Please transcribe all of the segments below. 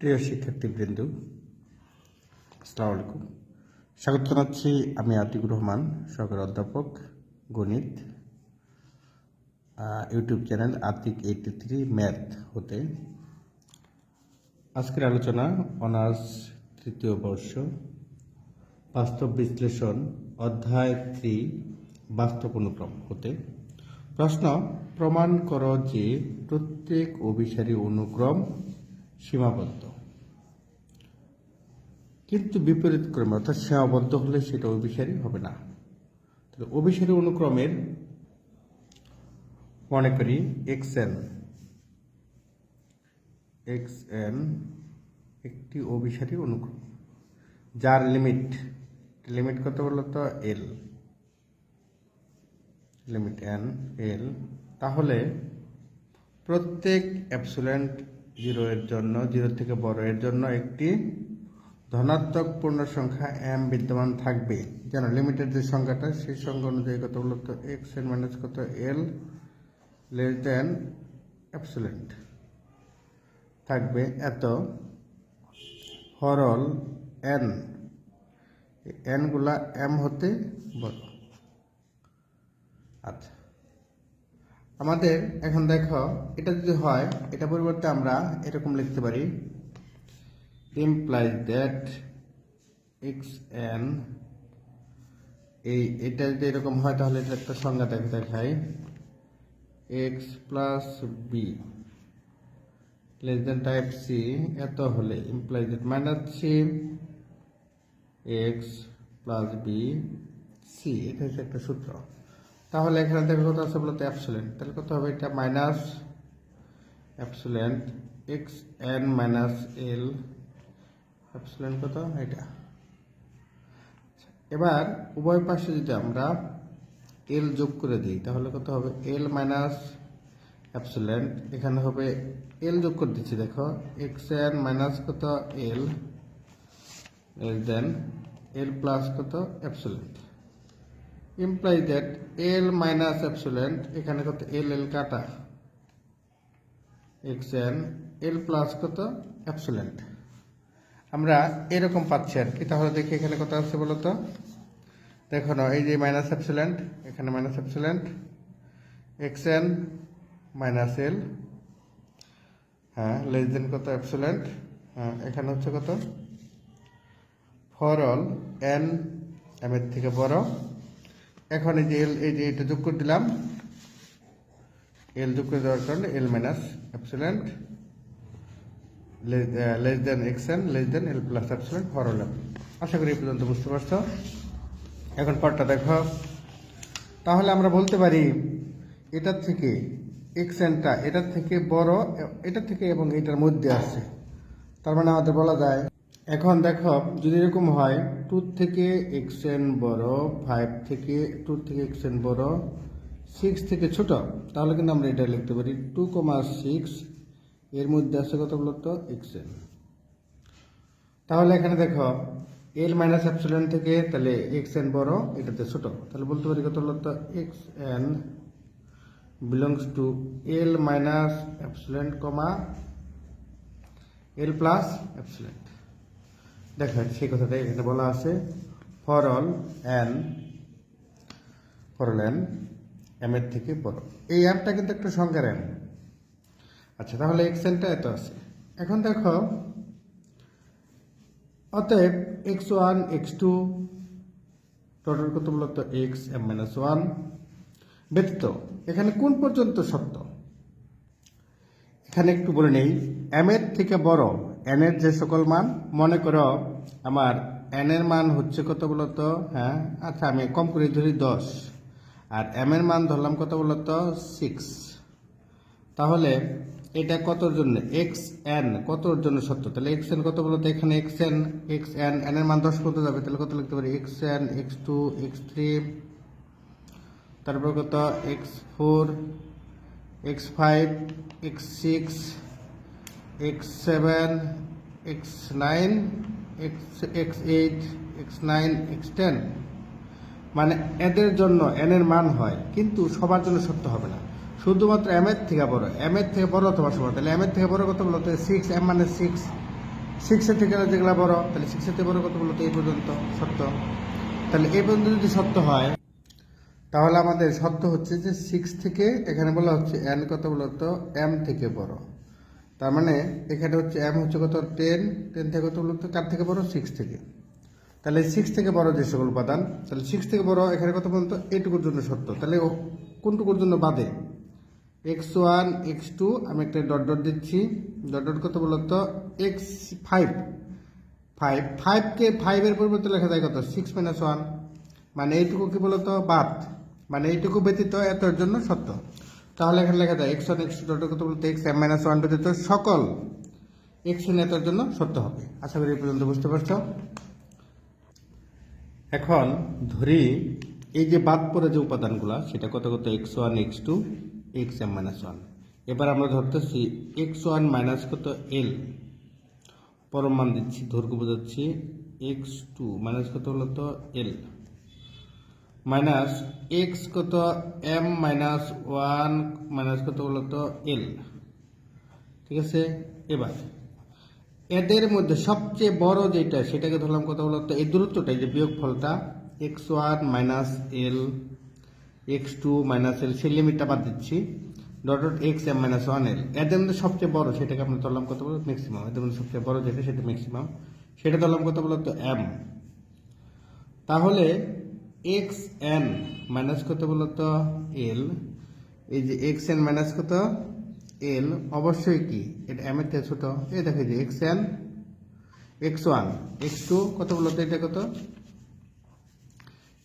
প্রিয় শিক্ষার্থীবৃন্দ আসসালামু আলাইকুম স্বাগত জানাচ্ছি আমি আতিকুর রহমান, সহকারী অধ্যাপক গণিত। YouTube channel Atik eighty three math হতে। আজকের আলোচনা অনার্স তৃতীয় বর্ষ, বাস্তব বিশ্লেষণ, অধ্যায় থ্রি, বাস্তব অনুক্রম হতে। প্রশ্ন, প্রমাণ করো যে প্রত্যেক অভিসারী অনুক্রম সীমাবদ্ধ। কিন্তু বিপরীত ক্রমে, অর্থাৎ সীমাবদ্ধ হলে সেটা অভিসারী হবে না। তাহলে অভিসারী অনুক্রমের মনে করি এক্স এন এক্স এন একটি অভিসারী অনুক্রম, যার লিমিট লিমিট কত বলো তো? এল। Limit N, L. তাহলে প্রত্যেক অ্যাপসুলেন্ট জিরো এর জন্য, জিরো থেকে বড় এর জন্য একটি ধনাত্মক পূর্ণ সংখ্যা এম বিদ্যমান থাকবে। যেন লিমিটের যে সংখ্যাটা, সেই সংখ্যা অনুযায়ী কত বলতো এক্স এন মাইনাস কত? এল লেস দেন অ্যাপসুলেন্ট থাকবে। এত হরল এন এনগুলা এম হতে বড়। আচ্ছা। আমাদের এখন দেখো, এটা যদি হয়, এটা পরিবর্তে আমরা এরকম লিখতে পারি। ইমপ্লাইজ দ্যাট এক্স এন এই এটা যদি এরকম হয়, তাহলে এটা একটা সংজ্ঞা দেখে দেখাই। X plus B less than type C এত হলে implies that minus C X plus B C এটা হচ্ছে একটা সূত্র। তাহলে এখানে দেখো কত আছে বলতে অ্যাপসুলেন্ট। তাহলে কত হবে? এটা minus epsilon X N minus L epsilon কত? এটা। আচ্ছা, এবার উভয় পাশে যদি আমরা এল যোগ করে দিই তাহলে কত হবে? L minus epsilon. এখানে হবে এল যোগ করে দিচ্ছি দেখো। এক্স এন মাইনাস কত এল দেন এল প্লাস কত? Epsilon. Imply that L minus epsilon এখানে কত? এল এল কাটা। এক্স এন এল প্লাস কত? অ্যাপসুলেন্ট আমরা এরকম পাচ্ছি আর কি। তাহলে দেখি এখানে কত আছে বলো তো দেখো না, এই যে মাইনাস অ্যাপসুলেন্ট এখানে minus epsilon X N minus L হ্যাঁ লেস দেন কত? অ্যাপসুলেন্ট হ্যাঁ এখানে হচ্ছে কত? ফর অল এন এম এর থেকে বড়। এখন এই যে এল এই যে এটা যোগ করে দিলাম। এল যোগ করে দেওয়ার কারণে L minus epsilon less than X N less than L plus epsilon for all M আশা করি এই পর্যন্ত বুঝতে পারছ। এখন পরটা দেখো। তাহলে আমরা বলতে পারি, এটার থেকে এক্স এনটা এটার থেকে বড় এটার থেকে এবং এটার মধ্যে আছে। তার মানে আমাদের বলা যায় এখন দেখো, যদি এরকম হয় টু থেকে এক্স এন বড় ফাইভ থেকে টু থেকে এক্স এন বড় সিক্স থেকে ছোট, তাহলে কিন্তু আমরা এটা লিখতে পারি টু কমা সিক্স এর মধ্যে আছে কত বলতো এক্স এন। তাহলে এখানে দেখো এল মাইনাস অ্যাপসিলন থেকে তাহলে এক্স এন বড়, এটাতে ছোট, তাহলে বলতে পারি কত বলতো X N belongs to L minus epsilon comma L plus epsilon দেখেন, সেই কথাটাই এখানে বলা আছে for all N for all N, M এর থেকে বড়। এই অ্যাপটা কিন্তু একটা সংখ্যার এম আচ্ছা তাহলে এক্স এনটা এত আছে। এখন দেখো, অতএব X one X two total কত বলতো এক্স এম মাইনাস ওয়ান ব্যতীত, এখানে কোন পর্যন্ত সত্য? এখানে একটু বলে নেই। এম এর থেকে বড় এন এর যে সকল মান, মনে করো আমার এন এর মান হচ্ছে কত বলতো হ্যাঁ? আচ্ছা আমি কম করে ধরি দশ। আর এম এর মান ধরলাম কত বলতো সিক্স তাহলে এটা কতর জন্য? এক্স এন কতর জন্য সত্য? তাহলে এক্স এন কত বলতো এখানে X N X N N এর মান দশ কত যাবে। তাহলে কত লিখতে পারি? X N X two X three তারপর কত? X four X five X six X seven X nine X X eight X nine X ten মানে এদের জন্য এন এর মান হয়, কিন্তু সবার জন্য সত্য হবে না। শুধুমাত্র এম এর থেকে বড় এম এর থেকে বড় অথবা সমান। তাহলে এম এর থেকে বড় কত বলতো? সিক্স এম মানে সিক্স সিক্সের থেকে যেগুলো বড়, তাহলে সিক্সের থেকে বড় কত বলতো? এই পর্যন্ত সত্য। তাহলে এই পর্যন্ত যদি সত্য হয়, তাহলে আমাদের সত্য হচ্ছে যে সিক্স থেকে, এখানে বলা হচ্ছে এন কত বলতো? এম থেকে বড়। তার মানে এখানে হচ্ছে এম হচ্ছে কত? টেন টেন থেকে কত কার থেকে বড়? সিক্স থেকে। তাহলে সিক্স থেকে বড় যে সকল উপাদান, তাহলে সিক্স থেকে বড় এখানে কত পর্যন্ত এইটুকুর জন্য সত্য। তাহলে কোনটুকুর জন্য বাদে? এক্স ওয়ান এক্স টু আমি একটা ডট ডট দিচ্ছি। ডট ডট কত বলতো এক্স ফাইভ ফাইভ ফাইভকে ফাইভের পরিবর্তে লেখা যায় কত? সিক্স মাইনাস ওয়ান মানে এইটুকু কি বলতো বাদ। মানে এইটুকু ব্যতীত এতর জন্য সত্য। তাহলে এখানে লেখা যায় এক্স ওয়ান এক্স টু কত বলতো এক্স এম মাইনাস ওয়ান ব্যতীত সকল এক্স এন এতর জন্য সত্য হবে। আশা করি এই পর্যন্ত বুঝতে পারছ। এখন ধরি এই যে বাদ পড়ে যে উপাদানগুলো, সেটা কত কত? X one X two X M minus one এবার আমরা ধরতেছি এক্স ওয়ান মাইনাস কত? এল পরম মান দিচ্ছি, দৈর্ঘ্য বোঝাচ্ছি এক্স টু মাইনাস কত হলো তো? এল মাইনাস এক্স কত এম মাইনাস ওয়ান মাইনাস কত হলো তো এল ঠিক আছে? এবার, এদের মধ্যে সবচেয়ে বড় যেটা, সেটাকে ধরলাম কত বলো তো, এই দূরত্বটা যে বিয়োগ ফলটা X one minus L X two minus L সেই লিমিটটা বাদ দিচ্ছি dot dot X M minus one L এদের মধ্যে সবচেয়ে বড়, সেটাকে আমরা ধরলাম কত বলো ম্যাক্সিমাম এদের মধ্যে সবচেয়ে বড় যেটা, সেটা ম্যাক্সিমাম সেটা ধরলাম কত বলো তো এম তাহলে এক্স এন মাইনাস কত বলো তো? এল এই যে এক্স এন মাইনাস কত? এল অবশ্যই কি? এটা এম এর থেকে ছোট। এই দেখো যে X N X one X two কত বলতো এটা কত?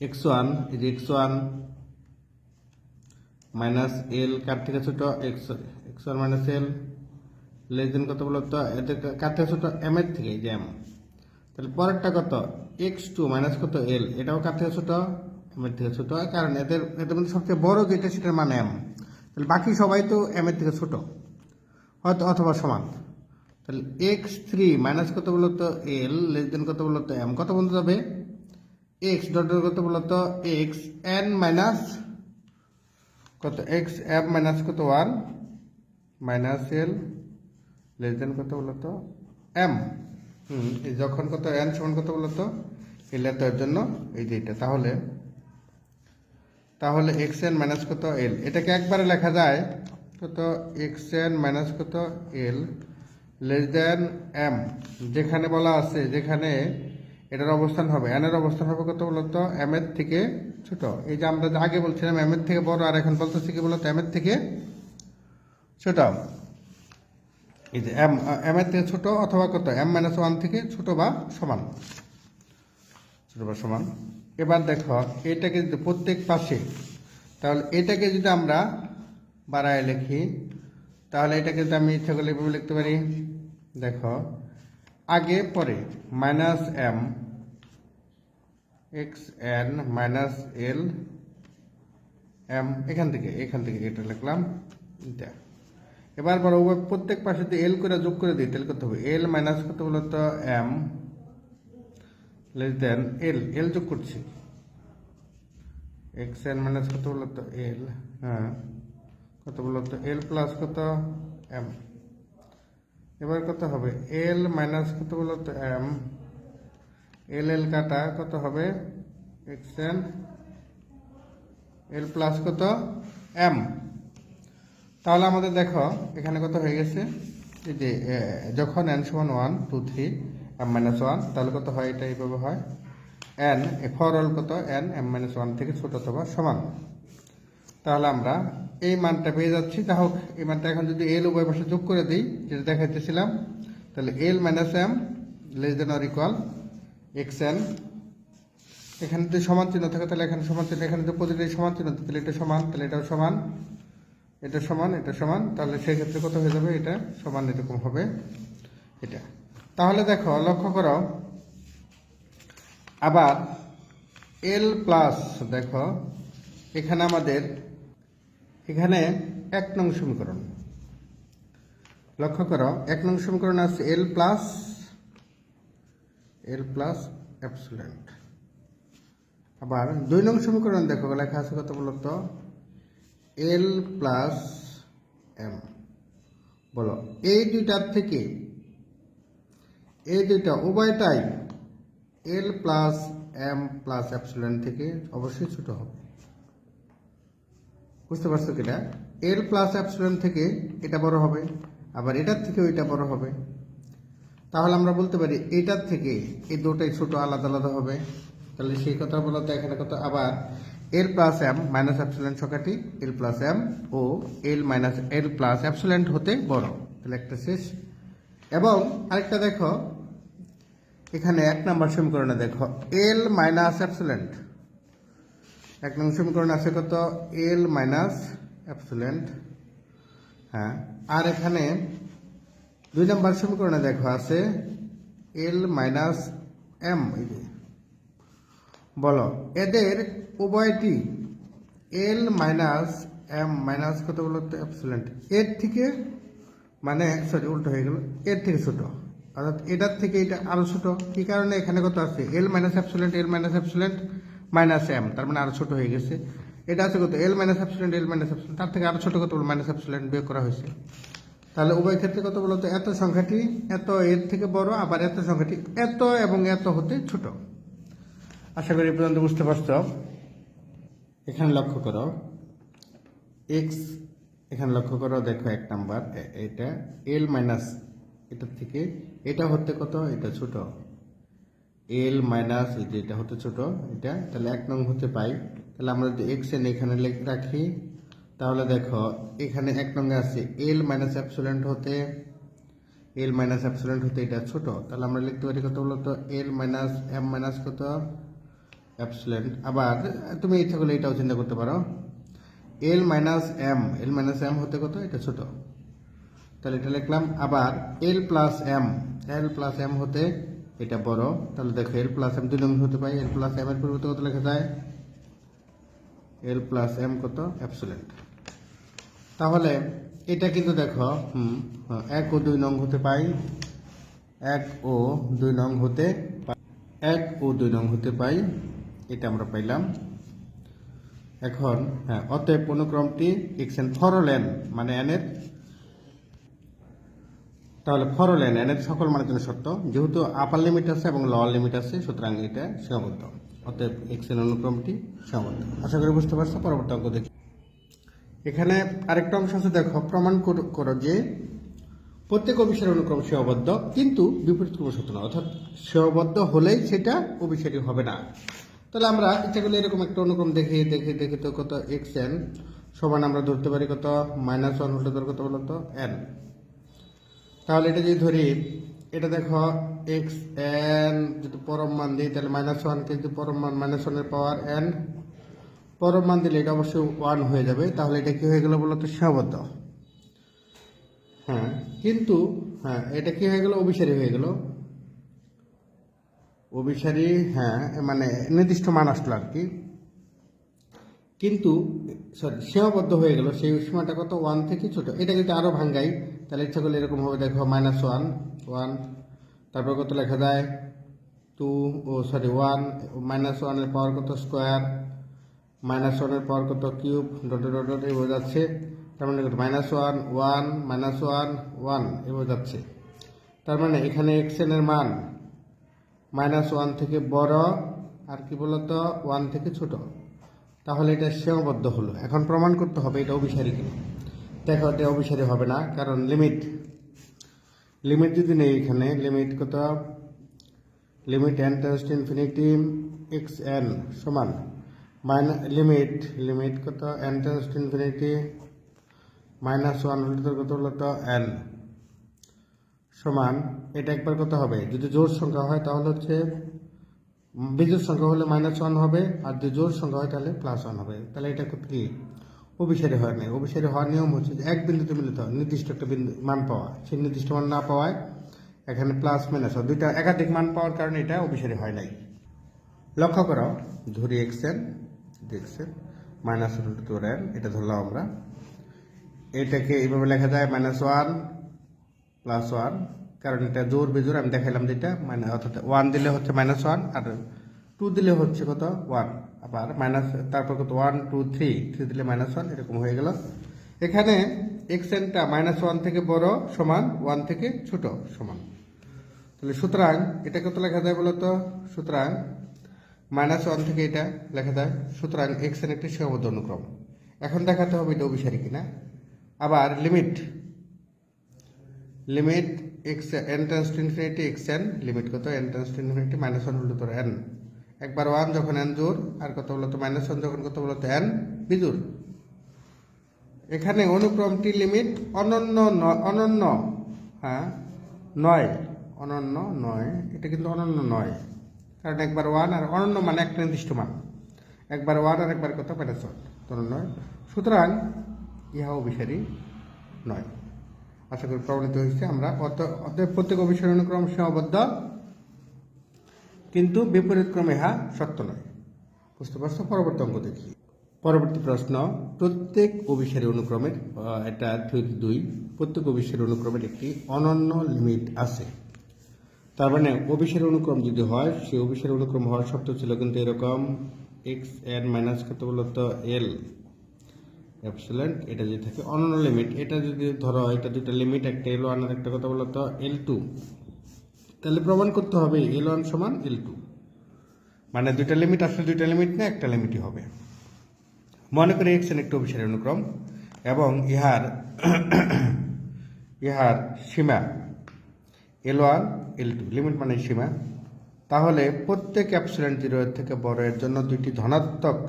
এক্স ওয়ান এই যে এক্স ওয়ান মাইনাস এল কার থেকে ছোট? X X one minus L less than কত বলো তো? এদের কার থেকে ছোট? এম এর থেকে যে এম তাহলে পরেরটা কত? এক্স টু মাইনাস কত এল এটাও কার থেকে ছোট? এম এর থেকে ছোট। কারণ এদের এদের মধ্যে সবচেয়ে বড় যেটা সেটার মানে এম তাহলে বাকি সবাই তো এম এর থেকে ছোট। হয়তো, অথবা সমান। তাহলে এক্স থ্রি মাইনাস কত বলতো এল লেস দেন কত বলতো এম কত বলতে যাবে? এক্স ডট কত বলতো এক্স এন মাইনাস কত? এক্স এম মাইনাস কত? One minus L less than কত বলতো এম হুম, এই যখন কত এন সমান কত বলতো এল এর জন্য এই যে এটা। তাহলে তাহলে এক্স এন মাইনাস কত এল এটাকে একবারে লেখা যায় কত এক্স এন মাইনাস কত এল লেস দেন এম যেখানে বলা আছে যেখানে এটার অবস্থান হবে। এন এর অবস্থান হবে কত বলতো এম এর থেকে ছোট। এই যে আমরা আগে বলছিলাম এম এর থেকে বড়, আর এখন বলতেছি কি বলতো এম এর থেকে ছোট। এই যে এম এম এর থেকে ছোট অথবা কত? এম মাইনাস ওয়ান থেকে ছোট বা সমান? ছোট বা সমান। এবার দেখো, এটাকে যদি প্রত্যেক পাশে, তাহলে এটাকে যদি আমরা বাড়ায় লিখি, তাহলে এটাকে যদি আমি ইচ্ছা করলে এভাবে লিখতে পারি। দেখো, আগে, পরে minus M X N minus L M এখান থেকে এখান থেকে এটা লিখলাম, এটা। এবার বড় প্রত্যেক পাশে যদি এল করে যোগ করে দিই, তাহলে কত হবে? এল মাইনাস কত বলতো এম লেস দেন এল এল যোগ করছি। এক্স এন মাইনাস কত বলতো এল হ্যাঁ। কত বলতো এল প্লাস কত? এম এবার কত হবে? এল মাইনাস কত বলতো এম এল এল কাটা কত হবে? এক্স এন এল প্লাস কত? এম তাহলে আমাদের দেখো, এখানে কত হয়ে গেছে? যে যখন এন সমান one two three M minus one তাহলে কত হয়? এটা এইভাবে হয়। এন ফর অল কত? এন এম মাইনাস ওয়ান থেকে ছোট অথবা সমান। তাহলে আমরা এই মানটা পেয়ে যাচ্ছি। যা হোক, এই মানটা এখন যদি এল উভয় পাশে যোগ করে দিই, যেটা দেখাইতেছিলাম, তাহলে L minus M less than or equal X N এখানে যদি সমান চিহ্ন থাকে, তাহলে এখানে সমান চিহ্ন, এখানে যদি প্রতিটি সমান চিহ্ন তাহলে এটা সমান, তাহলে এটাও সমান। এটা সমান এটা সমান, তাহলে সেই ক্ষেত্রে কত হয়ে যাবে? এটা সমান এরকম হবে। এটা। তাহলে দেখো, লক্ষ্য করো আবার এল প্লাস দেখো, এখানে আমাদের, এখানে এক নং সমীকরণ। লক্ষ্য করো, এক নং সমীকরণ আছে এল প্লাস এল প্লাস অ্যাপসুলেন্ট আবার দুই নং সমীকরণ দেখো, লেখা আছে কত বলতো? এল প্লাস এম বলো এই দুইটার থেকে এই দুইটা উভয়টাই L plus M plus epsilon থেকে অবশ্যই ছোট হবে। বুঝতে পারছ কিনা? এল প্লাস অ্যাপসিলন থেকে এটা বড় হবে, আবার এটার থেকে ওইটা বড় হবে। তাহলে আমরা বলতে পারি এটার থেকে এই দুটাই ছোট, আলাদা আলাদা হবে। তাহলে সেই কথা বলতে এখানে কত? আবার L plus M minus epsilon সংখ্যাটি এল প্লাস এম ও L minus L plus epsilon হতে বড়। তাহলে একটা শেষ। এবং আরেকটা দেখো, এখানে এক নম্বর সমীকরণে দেখো এল মাইনাস অ্যাপসিলেন্ট এক নম্বর সমীকরণ আছে কত? এল মাইনাস অ্যাপসিলেন্ট হ্যাঁ আর এখানে দুই নম্বর সমীকরণে দেখো আছে এল মাইনাস এম বলো, এদের উভয়টি এল মাইনাস এম মাইনাস কত বলো তো অ্যাপসিলেন্ট। এর থেকে মানে সরি উল্টো হয়ে গেল। এর থেকে ছোট। অর্থাৎ এটার থেকে এটা আরও ছোট। কি কারণে? এখানে কত আছে? L minus epsilon, L minus epsilon, minus M. তার মানে আরও ছোট হয়ে গেছে। এটা আছে কত? L minus epsilon, L minus epsilon. তার থেকে আরও ছোট কত? মাইনাস অ্যাপসিলেন্ট বিয়োগ করা হয়েছে। তাহলে উভয় ক্ষেত্রে কত বলতো এত সংখ্যাটি, এত এর থেকে বড়, আবার এত সংখ্যাটি এত এবং এত হতে ছোট। আশা করি পর্যন্ত বুঝতে পারছ। এখানে লক্ষ্য করো। এক্স এখানে লক্ষ্য করো, দেখো এক নাম্বার এটা এল মাইনাস এটার থেকে এটা হতে কত? এটা ছোট। এল মাইনাস এটা হতে ছোট, এটা, তাহলে এক নং হতে পাই। তাহলে আমরা যদি এক্স এন এখানে রাখি, তাহলে দেখো, এখানে এক নঙ্গে আছে এল মাইনাস অ্যাপসুলেন্ট হতে এল মাইনাস অ্যাপসুলেন্ট হতে এটা ছোট। তাহলে আমরা লিখতে পারি কত বলতো? এল মাইনাস এম মাইনাস কত? অ্যাপসুলেন্ট আবার, তুমি ইচ্ছা করলে এটাও চিন্তা করতে পারো। L minus M L minus M হতে কত? এটা ছোট। তাহলে এটা লিখলাম। আবার L plus M L plus M হতে এটা বড়। তাহলে দেখো এল প্লাস এম দুই হতে পাই এল প্লাস এম এর পরিবর্তে কত লেখা যায়? এল প্লাস এম কত? অ্যাপসুলেন্ট তাহলে, এটা কিন্তু দেখো, হুম, এক ও দুই নং হতে পাই। এক ও দুই নং হতে এক ও দুই নং হতে পাই। আমরা পাইলাম। এখন হ্যাঁ অতএব অনুক্রমটি এক্স এন ফরলেন মানে এনের তাহলে ফরলেন এনের সকল মানের জন্য সত্য যেহেতু আপার লিমিট আছে এবং লোয়ার লিমিট আছে, সুতরাং এটা সীমাবদ্ধ। অতএব এক্স এন অনুক্রমটি সীমাবদ্ধ। আশা করি বুঝতে পারছ, পরবর্তী অঙ্ক দেখি। এখানে আরেকটা অংশ আছে, দেখো, প্রমাণ করো যে প্রত্যেক অভিসারী অনুক্রম সীমাবদ্ধ, কিন্তু বিপরীত ক্রম সত্য না অর্থাৎ সীমাবদ্ধ হলেই সেটা অভিসারী হবে না। তাহলে আমরা ইচ্ছা করলে এরকম একটা অনুক্রম দেখি দেখি দেখি তো কত এক্স এন সমান আমরা ধরতে পারি কত? মাইনাস ওয়ান হলে ধর কত বলতো এন তাহলে এটা যদি ধরি, এটা দেখো এক্স এন যদি পরম মান দিই, তাহলে মাইনাস ওয়ান কিন্তু পরম মান মাইনাস ওয়ানের পাওয়ার এন পরম মান দিলে এটা অবশ্যই ওয়ান হয়ে যাবে। তাহলে এটা কি হয়ে গেল বলতো সীমাবদ্ধ। হ্যাঁ কিন্তু হ্যাঁ এটা কি হয়ে গেল? অভিসারী হয়ে গেল। অভিসারী হ্যাঁ মানে নির্দিষ্ট মান আসলো আর কি। কিন্তু সরি সীমাবদ্ধ হয়ে গেল। সেই সীমাটা কত? ওয়ান থেকে ছোট। এটা যদি আরও ভাঙ্গাই, তাহলে ইচ্ছা করলে এরকম হবে, দেখো মাইনাস ওয়ান ওয়ান তারপর কত লেখা যায়? টু ও সরি ওয়ান মাইনাস ওয়ানের পাওয়ার কত? স্কোয়ার মাইনাস ওয়ানের পাওয়ার কত? কিউব ডট ডট ডট এই বোঝাচ্ছে তার মানে minus one one minus one one এ বোঝাচ্ছে তার মানে এখানে এক্সের মান মাইনাস ওয়ান থেকে বড় আর কি বলতো, ওয়ান থেকে ছোট। তাহলে এটা সীমাবদ্ধ হলো। এখন প্রমাণ করতে হবে এটা অভিসারী কিনা। দেখো, এটা অভিসারী হবে না, কারণ লিমিট লিমিট যদি নেই এখানে লিমিট কত? Limit N tends to infinity X N সমান। মাইনাস লিমিট লিমিট কত? N tends to infinity minus one হলে কত হলো তো? এন সমান, এটা একবার কত হবে। যদি জোর সংখ্যা হয় তাহলে হচ্ছে, বিজোড় সংখ্যা হলে মাইনাস ওয়ান হবে, আর যদি জোর সংখ্যা হয় তাহলে প্লাস ওয়ান হবে। তাহলে এটা কি? অভিসারী হয় না অভিসারী হওয়ার নিয়ম হচ্ছে যে এক বিন্দুতে মিলিত হয় নির্দিষ্ট একটা বিন্দু, মান পাওয়া। সেই নির্দিষ্ট মান না পাওয়ায় এখানে প্লাস মাইনাস হয় দুইটা একাধিক মান পাওয়ার কারণে এটা অভিসারী হয় নাই। লক্ষ্য করো, ধরি X N X N minus root N এটা ধরলাম আমরা। এটাকে এইভাবে লেখা যায় মাইনাস ওয়ান প্লাস ওয়ান কারণ এটা জোর বেজোর, আমি দেখাইলাম যেটা মানে অর্থাৎ ওয়ান দিলে হচ্ছে মাইনাস ওয়ান আর টু দিলে হচ্ছে কত? ওয়ান আবার মাইনাস তারপর কত? ওয়ান টু থ্রি থ্রি দিলে মাইনাস ওয়ান এরকম হয়ে গেল। এখানে এক্স এনটা মাইনাস ওয়ান থেকে বড় সমান ওয়ান থেকে ছোট সমান। তাহলে সুতরাং এটা কত লেখা যায় বলতো সুতরাং মাইনাস ওয়ান থেকে এটা লেখা যায়, সুতরাং এক্সের একটি সীমাবদ্ধ অনুক্রম। এখন দেখাতে হবে এটা অভিসারী কিনা। আবার limit limit X N tends to infinity X N limit কত? N tends to infinity minus one হলো তোর এন একবার ওয়ান যখন এন জোর আর কত বলতো মাইনাস ওয়ান যখন কত বলো তো এন বিজোর এখানে অনুক্রমটি লিমিট অনন্য অনন্য হ্যাঁ নয়, অনন্য নয়, এটা কিন্তু অনন্য নয়। কারণ একবার ওয়ান আর অনন্য মানে একটা নির্দিষ্ট মান। একবার ওয়ান আর একবার কত? মাইনাস ওয়ান অনন্য নয়। সুতরাং ইহাও অভিসারী নয়। আশা করি প্রমাণিত হয়েছে। আমরা অত অতএব প্রত্যেক অনুক্রম সীমাবদ্ধ কিন্তু বিপরীত ক্রমে ইহা সত্য নয়। বুঝতে পারছ? পরবর্তী অঙ্ক দেখি। পরবর্তী প্রশ্ন, প্রত্যেক অভিসারী অনুক্রমের এটা থিওরি দুই, প্রত্যেক অভিসারী অনুক্রমের একটি অনন্য লিমিট আছে। তার মানে অভিসারী অনুক্রম যদি হয়, সেই অভিসারী অনুক্রম হওয়ার শর্ত ছিল কিন্তু এরকম এক্স এন মাইনাস কত বলতো? এল অ্যাপসিলেন্ট এটা যদি থাকে অনন্য লিমিট এটা যদি ধরো এটা দুটো লিমিট একটা এল ওয়ান আর একটা কথা বলতো এল টু তাহলে প্রমাণ করতে হবে এল ওয়ান সমান এল টু মানে দুইটা লিমিট আসলে দুইটা লিমিট না, একটা লিমিটই হবে। মনে করি এক্স এন একটি অভিসারী অনুক্রম, এবং ইহার ইহার সীমা L one L two limit মানে সীমা। তাহলে প্রত্যেক অ্যাপসিলেন্ট জিরো থেকে বড় এর জন্য দুইটি ধনাত্মক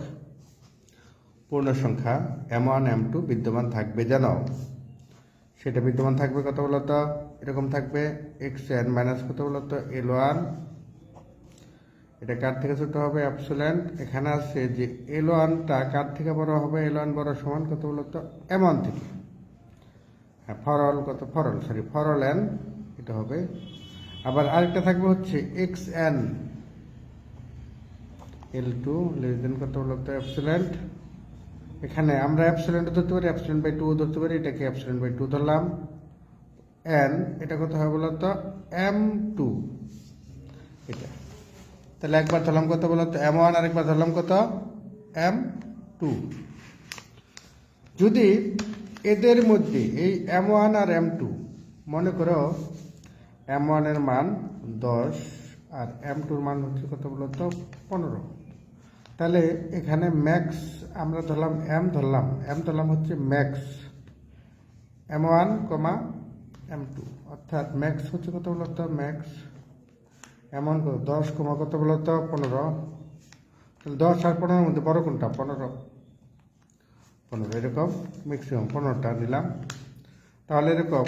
পূর্ণ সংখ্যা এম ওয়ান এম টু বিদ্যমান থাকবে যেন সেটা বিদ্যমান থাকবে কত বলতো এরকম থাকবে এক্স এন মাইনাস কত বলতো এল ওয়ান এটা কার থেকে ছোট হবে? অ্যাপসুলেন্ট এখানে আছে যে এল ওয়ানটা কার থেকে বড় হবে? এল ওয়ান বড় সমান কত বলতো এম ওয়ান থেকে। হ্যাঁ ফরল কত? ফরল সরি ফরল এন এটা হবে। আবার আরেকটা থাকবে হচ্ছে X N L two less than কত বলতো অ্যাপসুলেন্ট এখানে আমরা অ্যাপসিলেন্ট ধরতে পারি অ্যাপসিলেন্ট বাই টু ধরতে পারি, এটাকে অ্যাপসিলেন্ট বাই টু ধরলাম। এন এটা কত হবে বলতো? এম টু এটা। তাহলে একবার ধরলাম কত বলতো? এম ওয়ান আর একবার ধরলাম কত? এম টু যদি এদের মধ্যে এই এম ওয়ান আর এম টু মনে করো এম ওয়ানের মান দশ আর এম টুর মান হচ্ছে কত বলতো? পনেরো। তাহলে এখানে ম্যাক্স আমরা ধরলাম এম ধরলাম এম ধরলাম হচ্ছে max M one comma M two অর্থাৎ ম্যাক্স হচ্ছে কত বলতো ম্যাক্স এমন কত? দশ কমা কত বলতো পনেরো। তাহলে দশ আর পনেরোর মধ্যে বড় কোনটা? পনেরো। পনেরো, এরকম ম্যাক্সিমাম পনেরোটা নিলাম। তাহলে এরকম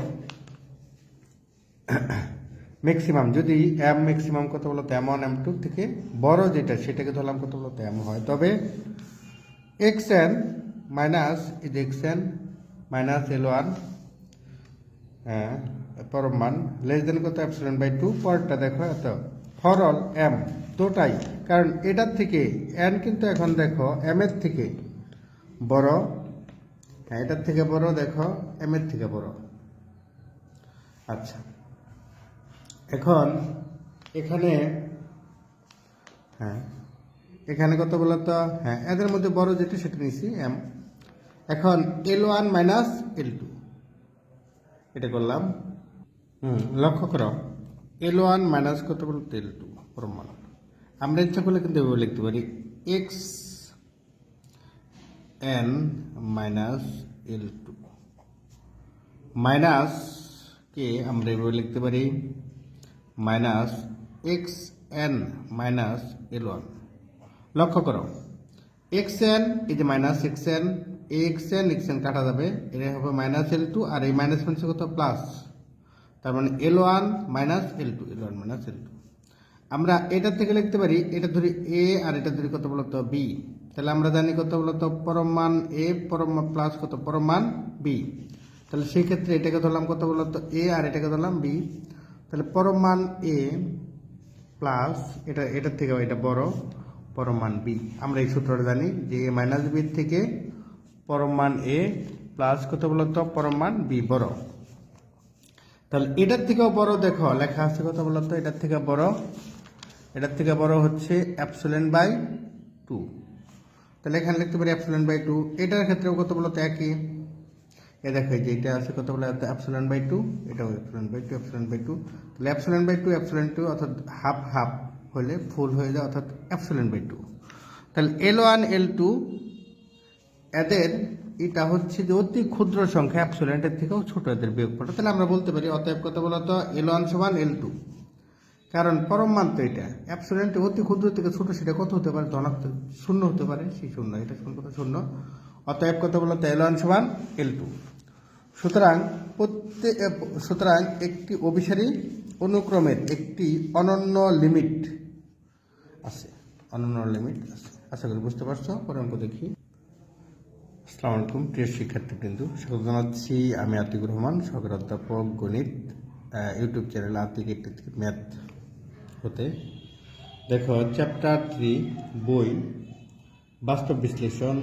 ম্যাক্সিমাম যদি এম ম্যাক্সিমাম কত বলতো এম ওয়ান এম টু থেকে বড় যেটা, সেটাকে ধরলাম কত বলতো এম হয়। তবে এক্স এন মাইনাস এই যে X N minus L one হ্যাঁ পরম মান লেস দেন কত? অ্যাপসিলন বাই টু পরটা দেখো এত। ফর অল এম দুটাই কারণ এটার থেকে এন কিন্তু এখন দেখো এম এর থেকে বড়। হ্যাঁ এটার থেকে বড় দেখো এম এর থেকে বড়। আচ্ছা। এখন এখানে হ্যাঁ এখানে কত বলতো হ্যাঁ এদের মধ্যে বড় যেটা সেটা নিয়েছি, এম। এখন L one minus L two এটা করলাম। হুম, লক্ষ্য করো। এল ওয়ান মাইনাস কত বলতো এল টু প্রমাণ। আমরা ইচ্ছা করলে কিন্তু এভাবে লিখতে পারি। X N minus L two minus কে আমরা এভাবে লিখতে পারি? Minus X N minus L one লক্ষ্য করো এক্স এন এই যে minus X N X N X N কাটা যাবে এটা হবে মাইনাস এল টু আর এই মাইনাস মাইনাস কত? প্লাস তার মানে L one minus L two L one minus L two আমরা এটার থেকে লিখতে পারি, এটা ধরি এ আর এটা ধরি কত বলতো? বি তাহলে আমরা জানি কত বলতো? পরম মান এ পরম প্লাস কত? পরম মান বি তাহলে সেই ক্ষেত্রে এটাকে ধরলাম কত বলতো? এ আর এটাকে ধরলাম বি তাহলে পরম মান এ প্লাস এটা এটার থেকে এটা বড় পরম মান বি আমরা এই সূত্রটা জানি যে এ মাইনাস বির থেকে পরম মান এ প্লাস কত বলতো পরম মান বি বড়। তাহলে এটার থেকেও বড় দেখো, লেখা আছে কত বলতো এটার থেকে বড়, এটার থেকে বড় হচ্ছে অ্যাপসুলেন্ট বাই টু তাহলে এখানে লিখতে পারি অ্যাপসুলেন্ট বাই টু এটার ক্ষেত্রেও কত বলতো একই। এ দেখো যে এটা আছে কত বলে? অ্যাপসিলন বাই টু এটাও epsilon by two epsilon by two তাহলে epsilon by two epsilon two অর্থাৎ হাফ হাফ হলে ফুল হয়ে যায়, অর্থাৎ অ্যাপসিলন বাই টু তাহলে এল ওয়ান এল টু এদের এটা হচ্ছে যে অতি ক্ষুদ্র সংখ্যা অ্যাপসিলনের থেকেও ছোট এদের বিয়োগ বিয়োগফলটা তাহলে আমরা বলতে পারি, অতএব কত বলতো এল ওয়ান সমান এল টু কারণ পরম মান তো এটা অ্যাপসিলনটি অতি ক্ষুদ্র থেকে ছোট, সেটা কত হতে পারে? ধনাত্মক শূন্য হতে পারে। সেই শূন্য, এটা শূন্য শূন্য। অতএব কত বলতো এল ওয়ান সমান এল টু সুতরাং প্রত্যেক সুতরাং একটি অভিসারী অনুক্রমের একটি অনন্য লিমিট আছে। অনন্য লিমিট আছে। আশা করি বুঝতে পারছ, পরে অঙ্ক দেখি। আসসালামু আলাইকুম, প্রিয় শিক্ষার্থীবৃন্দু। স্বাগত জানাচ্ছি আমি আতিকুর রহমান, সহকারী অধ্যাপক গণিত ইউটিউব চ্যানেল আতিক একটি ম্যাথ হতে। দেখো, চ্যাপ্টার থ্রি, বই, বাস্তব বিশ্লেষণ,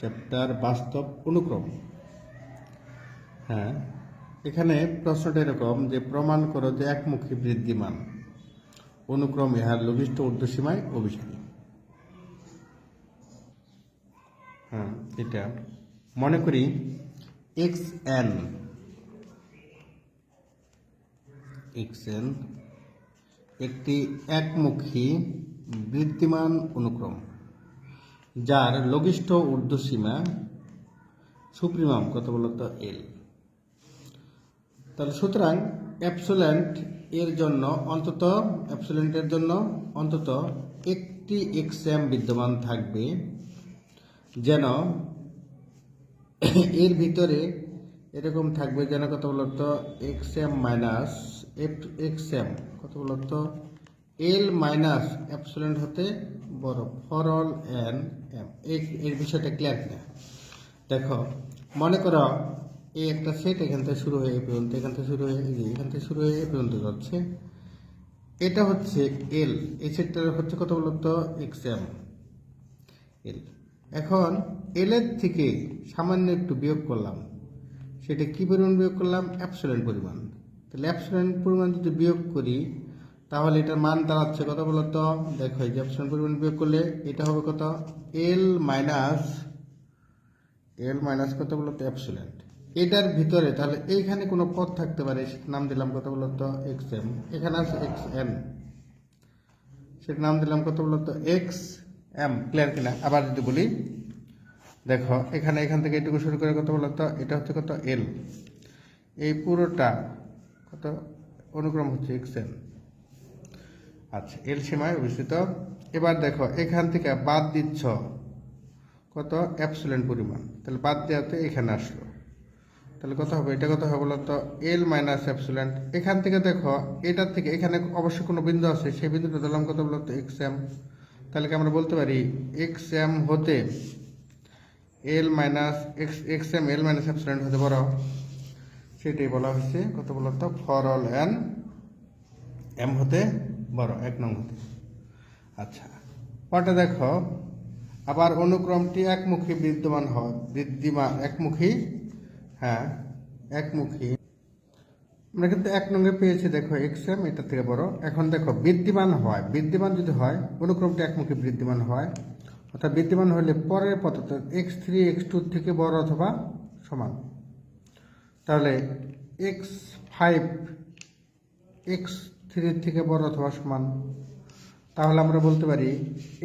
চ্যাপ্টার বাস্তব অনুক্রম। হ্যাঁ এখানে প্রশ্নটা এরকম যে প্রমাণ করো যে একমুখী বৃদ্ধিমান অনুক্রম ইহার লঘিষ্ঠ ঊর্ধ্বসীমায় অভিসারী। হ্যাঁ এটা। মনে করি এক্স এন। এক্স এন একটি একমুখী বৃদ্ধিমান অনুক্রম, যার লঘিষ্ঠ ঊর্ধ্বসীমা সুপ্রিমাম, কত বলতো? এল। তাহলে সুতরাং অ্যাপসুলেন্ট এর জন্য অন্তত অ্যাপসুলেন্টের জন্য অন্তত একটি এক্সএম বিদ্যমান থাকবে, যেন এর ভিতরে এরকম থাকবে যেন কত বলতো? X M minus F X M কত বলতো? এল মাইনাস অ্যাপসুলেন্ট হতে বড়, ফর অল এন এম, এর বিষয়টা ক্লিয়ার কিনা? দেখো, মনে করো এই একটা সেট এখান থেকে শুরু হয়ে এ পর্যন্ত, এখান থেকে শুরু হয়ে যে এখান থেকে শুরু হয়ে এ পর্যন্ত যাচ্ছে। এটা হচ্ছে এল এই সেটটার হচ্ছে কত বলতো এক্স এম এল এখন এল এর থেকে সামান্য একটু বিয়োগ করলাম, সেটা কী পরিমাণ বিয়োগ করলাম? অ্যাপসুলেন্ট পরিমাণ। তাহলে অ্যাপসুলেন্ট পরিমাণ যদি বিয়োগ করি, তাহলে এটার মান দাঁড়াচ্ছে কত বলতো দেখো এই যে অ্যাপসুলেন্ট পরিমাণ বিয়োগ করলে এটা হবে কত? এল মাইনাস এল মাইনাস কত বলতো অ্যাপসুলেন্ট এটার ভিতরে তাহলে এইখানে কোনো পদ থাকতে পারে। নাম দিলাম কত বলতো এক্স এম এখানে আছে এক্স এন সেটার নাম দিলাম কত বলতো এক্স এম ক্লিয়ার কিনা? আবার যদি বলি, দেখো, এখানে এখান থেকে এটুকু শুরু করে কত বলতো এটা হচ্ছে কত? এল এই পুরোটা কত? অনুক্রম হচ্ছে এক্স এন আচ্ছা এল সীমায় অবস্থিত। এবার দেখো, এখান থেকে বাদ দিচ্ছ কত? অ্যাপসুলেন্ট পরিমাণ। তাহলে বাদ দেওয়াতে এখানে আসলো। তাহলে কত হবে, এটা কত হবে বলতো এল মাইনাস অ্যাপসুলেন্ট এখান থেকে দেখো, এটার থেকে এখানে অবশ্যই কোনো বিন্দু আছে, সেই বিন্দুটা দিলাম কত বলতো? এক্স এম তাহলে কি আমরা বলতে পারি? এক্স এম হতে l minus x x m l minus epsilon হতে বড় সেটাই বলা হয়েছে, কত বলতো? ফর অল এন এম হতে বড় এক নং হতে। আচ্ছা পরটা দেখো, আবার অনুক্রমটি একমুখী বিদ্যমান হয় বৃদ্ধিমান একমুখী হ্যাঁ একমুখী। আমরা কিন্তু এক নঙ্গে পেয়েছি, দেখো এক্স এম এটা থেকে বড়। এখন দেখো বৃদ্ধিমান হয় বৃদ্ধিমান যদি হয়, অনুক্রমটি একমুখী বৃদ্ধিমান হয়। অর্থাৎ বৃদ্ধিমান হলে পরের পথ এক্স থ্রি এক্স টু থেকে বড় অথবা সমান। তাহলে এক্স ফাইভ এক্স থ্রির থেকে বড় অথবা সমান। তাহলে আমরা বলতে পারি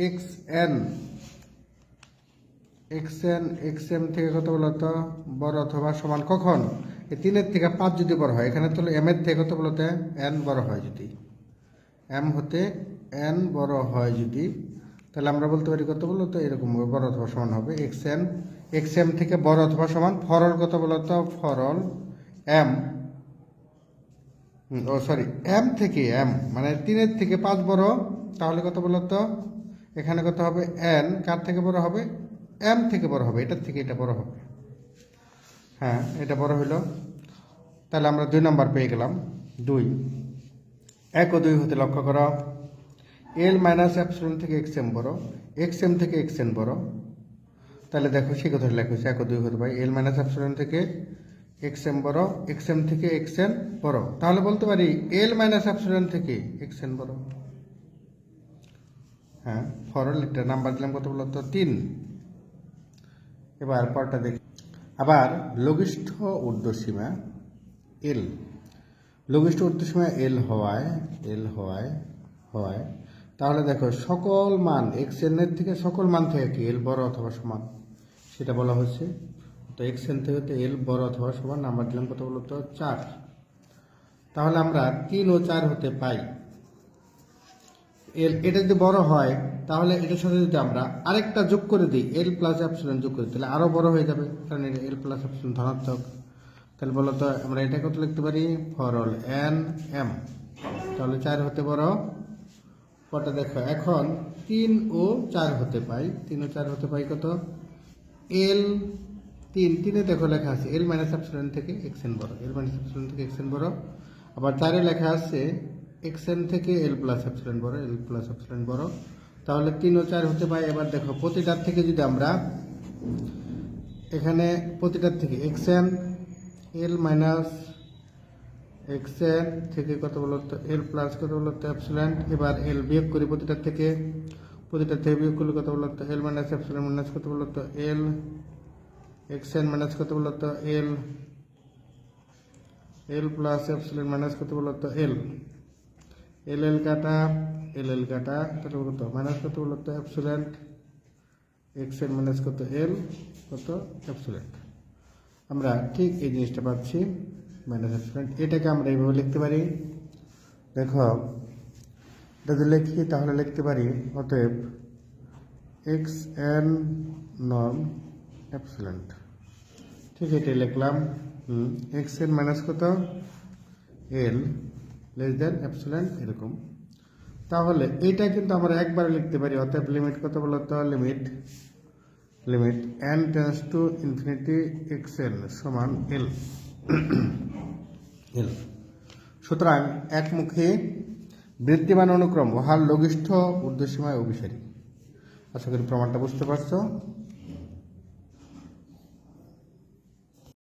x n x n x m থেকে কত বলতো বড় অথবা সমান কখন? এই তিনের থেকে পাঁচ যদি বড় হয়, এখানে তো এম এর থেকে কত বলতে এন বড় হয় যদি। এম হতে এন বড় হয় যদি, তাহলে আমরা বলতে পারি কত বলতো এরকম হবে, বড় অথবা সমান হবে। এক্স এন এক্স এম থেকে বড় অথবা সমান, ফরল কত বলতো ফরল এম ও সরি এম থেকে এম মানে তিনের থেকে পাঁচ বড়, তাহলে কত বলতো এখানে কত হবে? এন কার থেকে বড় হবে? এম থেকে বড় হবে, এটার থেকে এটা বড় হবে। হ্যাঁ এটা বড় হইল। তাহলে আমরা দুই নম্বর পেয়ে গেলাম, দুই। এক ও দুই হতে লক্ষ্য করো। এল মাইনাস অ্যাপসিলন থেকে এক্স এম বড় এক্স এম থেকে এক্স এন বড়। তাহলে দেখো সে কথা লেখা হয়েছে, এক ও দুই হতে পারে। এল মাইনাস অ্যাপসিলন থেকে এক্স এম বড় এক্স এম থেকে এক্স এন বড়। তাহলে বলতে পারি এল মাইনাস অ্যাপসিলন থেকে এক্স এন বড়। হ্যাঁ ফরল লিটার নাম্বার দিলাম, কত বলতো? তিন। এবার পরটা দেখি। আবার লঘিষ্ঠ ঊর্ধ্বসীমা এল লঘিষ্ঠ ঊর্ধ্বসীমা এল হওয়ায় এল হওয়ায় হওয়ায়, তাহলে দেখো সকল মান এক্স এন এর থেকে সকল মান থেকে কি এল বড় অথবা সমান? সেটা বলা হচ্ছে তো এক্স এন থেকে তো এল বড় অথবা সমান নাম্বার দিলাম কত বলতো? চার। তাহলে আমরা তিন ও চার হতে পাই। এল এটা যদি বড় হয়, তাহলে এটার সাথে যদি আমরা আরেকটা যোগ করে দিই এল প্লাস অ্যাপসিলন যোগ করে তাহলে আরও বড় হয়ে যাবে। কারণ এটা এল প্লাস অ্যাপসিলন ধনাত্মক। তাহলে বলো তো, আমরা এটা কত লিখতে পারি? ফর অল এন এম তাহলে চার হতে বড়। কটা দেখো, এখন তিন ও চার হতে পাই। তিন ও চার হতে পাই কত? এল তিন, তিনে দেখো লেখা আছে এল মাইনাস অ্যাপসিলন থেকে এক্স এন বড়। এল মাইনাস অ্যাপসিলন থেকে এক্সেন বড়। আবার চারে লেখা আছে এক্স এন থেকে এল প্লাস অ্যাপসিলন বড় এল প্লাস অ্যাপসিলন বড়। তাহলে তিন ও চার হতে পারে, এবার দেখো, প্রতিটার থেকে যদি আমরা এখানে প্রতিটার থেকে x n l minus x n থেকে কত বলতো এল প্লাস কত বলতো অ্যাপসিলন এবার এল বিয়োগ করি প্রতিটার থেকে প্রতিটার থেকে বিয়োগ করলে কত বলতো এল মাইনাস অ্যাপসিলন মাইনাস কত বলতো এল এক্স এন মাইনাস কত বলতো L L plus epsilon minus কত বলতো এল এল এল কাটা এল এল কাটা তাহলে কত মাইনাস কত বলতো অ্যাপসিলন এক্স এন মাইনাস কত এল কত অ্যাপসিলন আমরা ঠিক এই জিনিসটা পাচ্ছি মাইনাস অ্যাপসিলন এটাকে আমরা এইভাবে লিখতে পারি। দেখো যদি লিখি, তাহলে লিখতে পারি, অতএব এক্স এন নন অ্যাপসিলেন্ট ঠিক এটাই লিখলাম। এক্স এন মাইনাস কত? এল লেস দেন অ্যাপসিলেন্ট এরকম। তাহলে এটা কিন্তু আমরা একবারে লিখতে পারি, অতএব লিমিট কত বলতো limit limit n tends to infinity x n সমান এল এল সুতরাং একমুখী বৃত্তিমান অনুক্রম, উহার লঘিষ্ঠ ঊর্ধ্বসীমায় অভিসারী। আশা করি প্রমাণটা বুঝতে পারছ?